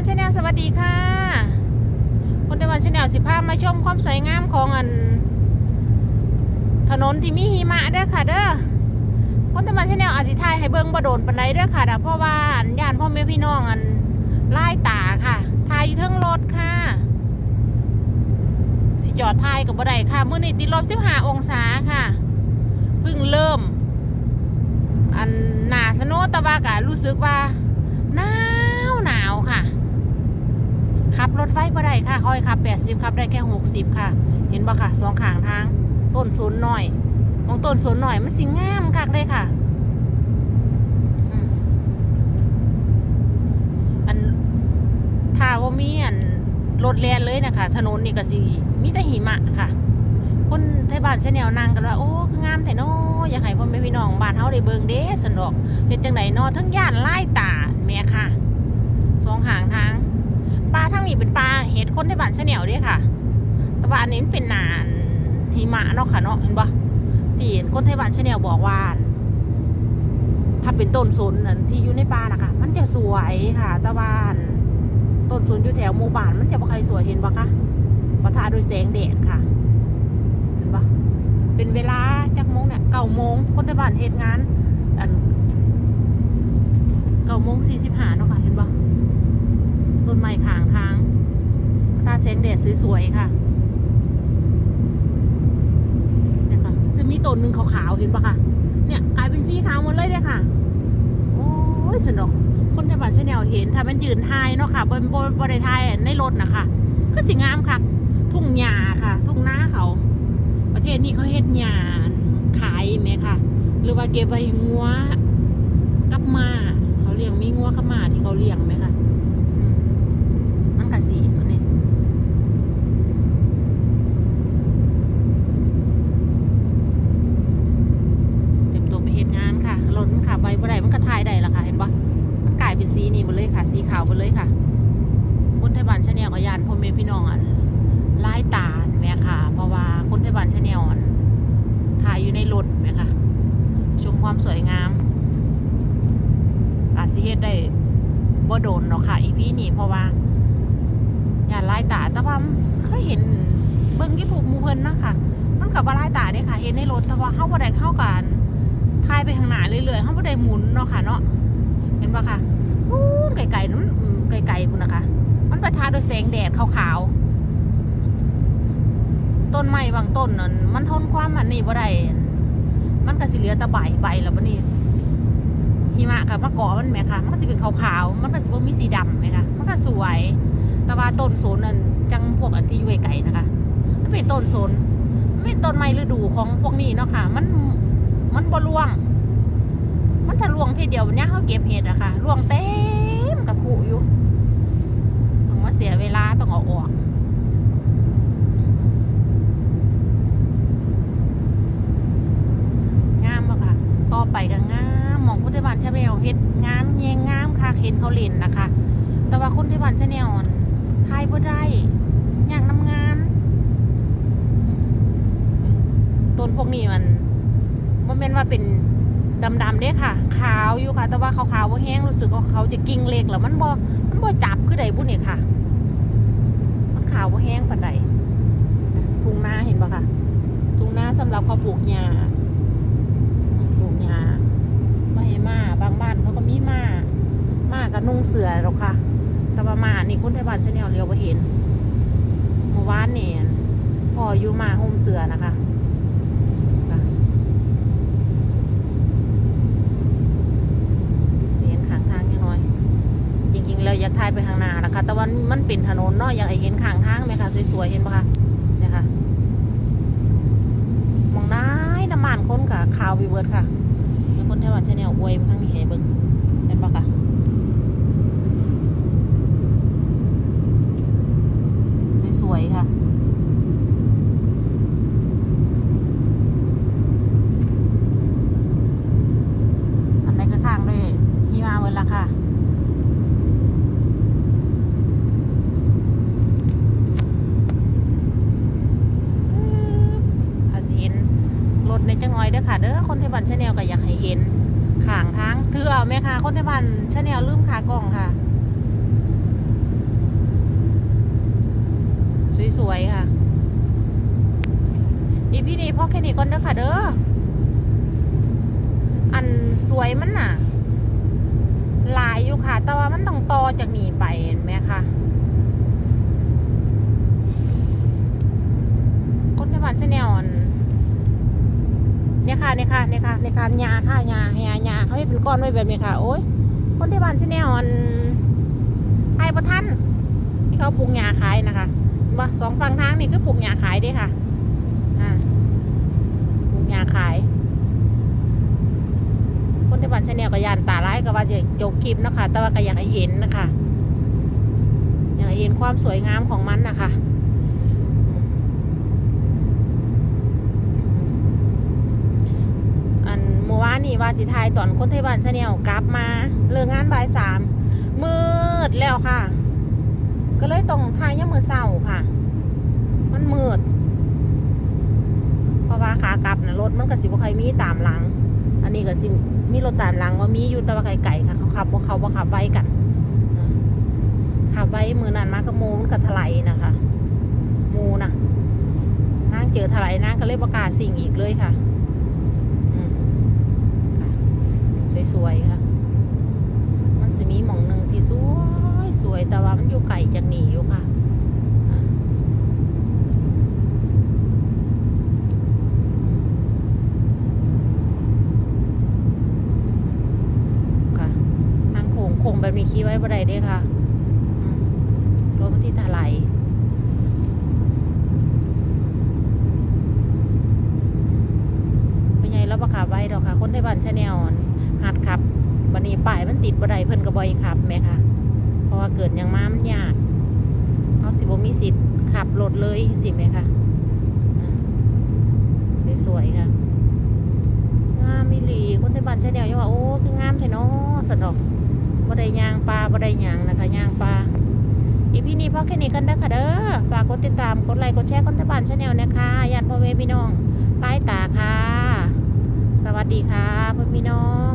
วันชาแนลสวัสดีค่ะคนไต้หวันชาแนลสิพามาชมความสวยงามของอัน ถนนที่มีหิมะเด้อค่ะเด้อคนไต้หวันชาแนลอาจสิทายให้เบิ่งบ่โดนปานใดเด้อค่ะนะเพราะว่าอันย่านพ่อแม่พี่น้องอันไล่ตาค่ะทายอยู่เทิงรถค่ะ สิจอดทายกับบ่ไดค่ะเมื้อนี้ติดลบ15องศาค่ะเพิ่งเริ่ม อันหนาสโนตะบากะรู้สึกว่าหนาวหนาวค่ะ ขับรถไฟบ่ได้ค่ะคอยขับ 80ขับได้แค่ 60 ค่ะ เห็นบ่ค่ะสองข้างทาง ต้นสนหน่อย มองต้นสนหน่อยมันสิงามคักเลยค่ะอันถ้าว่ามีอันรถแลนเลยนะคะ ถนนนี่ก็สิมีแต่หิมะค่ะ คนไทยบ้านชาแนลนั่งกันว่าโอ้คืองามแต่นออยากให้พ่อแม่พี่น้องบ้านเฮาได้เบิ่งเด้สันดอกเฮ็ดจังไดนอทั้งย่านไล่ตาแม่ค่ะสองหางทาง ปลาทั้งนี้เป็นปลาเห็ดคนไทยบ้านชาแนลเด้วยค่ะ แต่ว่าอันนี้เป็นหนานหิมะเนาะค่ะเนาะเห็นปะที่เห็นคนไทยบ้านเชาแนลบอกว่า ถ้าเป็นต้นสนนั่นที่อยู่ในป่านะคะมันจะสวยค่ะต่ว่าอันต้นสนอยู่แถวหมู่บ้าน มันจะบ่ใครสวยเห็นปะคะปะทะโดยแสงแดดค่ะเห็นปะเป็นเวลาจักโมงเนี่ยเก้าโมงคนในบ้านเหตุงานอันเก้าโมงสี่สิบห้าเนาะค่ะเห็นปะ ต้นไม้ขางทาง ตาแสงแดดสวยๆค่ะเนี่ยค่ะ จะมีต้นหนึ่งขาวๆเห็นปะคะเนี่ยกลายเป็นสีขาวหมดเลยเลยค่ะ โอ้ยสนุกคนในบ้านชาแนลเห็นถ้ามันยืนทายเนาะค่ะบนบนบนไทายในรถนะคะก็สิงามค่ะ ทุ่งหญ้าค่ะ ทุ่งนาเขา ประเทศนี้เขาเฮ็ดหญ้าขายไหมค่ะ หรือว่าเก็บไว้งัวกับมาเขาเลี้ยงมีงัวกับมาที่เขาเลี้ยงไหมค่ะอืมมันกะสีอันนี้เต็มตัวไปเฮ็ดงานค่ะรถมันขับไปบ่ได้มันก็ถ่ายได้ละค่ะ เห็นปะมันกลายเป็นสีนี้หมดเลยค่ะ สีขาวหมดเลยค่ะ คนไทยบ้านชาแนลกับยานพ่อแม่พี่น้องอะ ไล่ตาแม่ค่ะ เพราะว่าคนไทยบ้านชาแนลถ่ายอยู่ในรถแม่ค่ะ ชม ความสวยงาม อาจสิเฮ็ดได้บ่โดนหรอกค่ะ อีพีนี้เพราะว่า อย่าไล่ตาแต่ว่าเคยเห็นเบิ่งยูทูบมูเพิ่นนะคะมันกับว่าไล่ตาเด้ค่ะ เห็นในรถแต่ว่าเข้าบ่ได้เข้ากันถ่ายไปข้างหน้าเรื่อยๆเข้าบ่ได้หมุนเนาะค่ะเนาะเห็นปะค่ะนู้นไกลๆนู้นไกลๆพุ่นนะคะ มันไปทาโดยแสงแดดขาวๆต้นไม้บางต้นนั่นมันทนความมันนี่บ่ได้ มันก็สิเหลือแต่ใบใบแล้วบัดนี้หิมะกับมะกอมันแหมค่ะมันก็จะเป็นขาวๆมันก็สิบ่มีสีดำไหมคะมันก็สวย แต่ว่าต้นสนนั่นจังพวกอันที่อยู่ไกลๆนะคะมันเป็นต้นสนมันไม่ต้นไม้ฤดูของพวกนี้เนาะค่ะ มันมันบ่ร่วง มันถ้าร่วงทีเดียววันนี้เขาเก็บเห็ดอะค่ะร่วงเต็มกับขู่อยู่ต้องมาเสียเวลาต้องเอาออก งามปะค่ะ ต่อไปก็งามหมองพุทธบาลชาแนลเฮ็ดงามแยงงามค่ะ เห็นเขาเล่นนะคะ แต่ว่าคนที่บ้านชาแนลทายบ่ได้อยางน้ำงานต้นพวกนี้มันมันเป็นว่าเป็นดำๆเด้ค่ะ ขาวอยู่ค่ะ แต่ว่าขาวๆว่าแห้งรู้สึกว่าเขาจะกิ่งเล็กแล้วมันบ่มันบ่จับคือใดบุ่นนี่ค่ะ มันขาวว่าแห้งปานใดทุ่งนาเห็นปะค่ะทุ่งนาสำหรับเขาปลูกหญ้า ปลูกหญ้าไม่ให้มาบางบ้านเขาก็มีมามา กับนุ่งเสือหรอกค่ะ แต่ว่ามานี่คนไทยบ้านชาแนลเรียวว่าเห็นเมื่อวานนี่พออยู่มาห่มเสือนะคะเห็นข้างทางนิดหน่อยจริงๆเราอยากถ่ายไปข้างหน้านะคะ แต่ว่ามันเป็นถนนเนาะอยากเห็นข้างทางไหมคะสวยๆเห็นปะคะเนี่ยค่ะมองได้น้ำมันค้นกับข่าววีเวิร์ดค่ะคนแถววันชาแนลอวยมาทางนี้ให้เบิ่งเห็นปะคะสวยๆค่ะ อันนี้ก็ข้างด้วยฮีมาเวิร์ดละค่ะ อันเห็น รถในจังหน่อยเด้อค่ะ เด้อคนที่บ้านชาแนลก็อยากให้เห็นข้างทางถือเอาไหมคะคนที่บ้านชาแนลลืมขากล้องค่ะ สวยๆค่ะ อีพี่นี่พ่อแค่นี้ก่อนเด้อค่ะ เด้ออันสวยมันน่ะ หลายอยู่ค่ะ แต่ว่ามันต้องต่อจากนี้ไปเห็นไหมคะคนที่บ้านเชนแนลอัน เนี่ยค่ะเนี่ยค่ะเนี่ยค่ะเนี่ยค่ะยาค่ะยายายาเขาให้เป็นก้อนไว้แบบนี้ค่ะ โอ้ยคนที่บ้านเชนแนอนไอ้ประทันที่เขาปลูกยาขายนะคะว่าสองฝั่งทางนี่คือปลูกยาขายด้วยค่ะอ่าปลูกยาขาย คนที่บ้านชาแนลก็ยานตาร้ายก็ว่าจะจบคลิปนะคะแต่ว่าก็อยากให้เห็นนะคะอยากให้เห็นความสวยงามของมันนะคะอืมอันเมื่อ ว่าจิทายตอนคนไที่บ้านชาแนลกลับมาเลิกงานบ่ายสามมืดแล้วค่ะ ก็เลยต้องทายย่ามือเศร้าค่ะ มันมืด เพราะว่าขากลับนะรถมันก็สิบ่ใครมีตามหลัง อันนี้ก็สิมีรถตามหลังว่ามีอยู่ต่ว่าไกลๆค่ะเขาขับว่าเขาบ่ขับไว้กันขับไว้มือนันมาก็โมมันก็ถลายนะคะโมนะนางเจอถลายนางก็เลยประกาศสิ่งอีกเลยค่ะอืมค่ะ สวยค่ะ มันสิมีหมองหนึ่งที่สวยสวยแต่ว่ามันอยู่ไกลจากหนีอยู่ค่ะอ่างโค้งโค้งแบบมีขี่ไว้บ่ได้เด้ค่ะรถมันที่ถลายเป็นไงแล้วประขับไว้ดอกค่ะ คนในบ้านชาแนล หัดขับบันนี้ป้ายมันติดบ่ได้เพิ่นก็บ่อยขับแหม่ค่ะ เพราะว่าเกิดยังมามันยากเอาสิบ่มีสิทธิ์ขับรถเลยสิแหม่ค่ะสวยๆค่ะงามมิลีคนในบ้านชาแนลยังว่าโอ้คืองามแท้เนาะสนอกบ่ได้ยางปลาบ่ได้ยังนะคะยางปลาอีพี่นี้พอแค่นี้กันเด้อค่ะเด้อฝากกดติดตามกดไลค์กดแชร์คนในบ้านชาแนลนะคะญาติพ่อแม่พี่น้องใต้ตาค่ะ สวัสดีค่ะพ่อพี่น้อง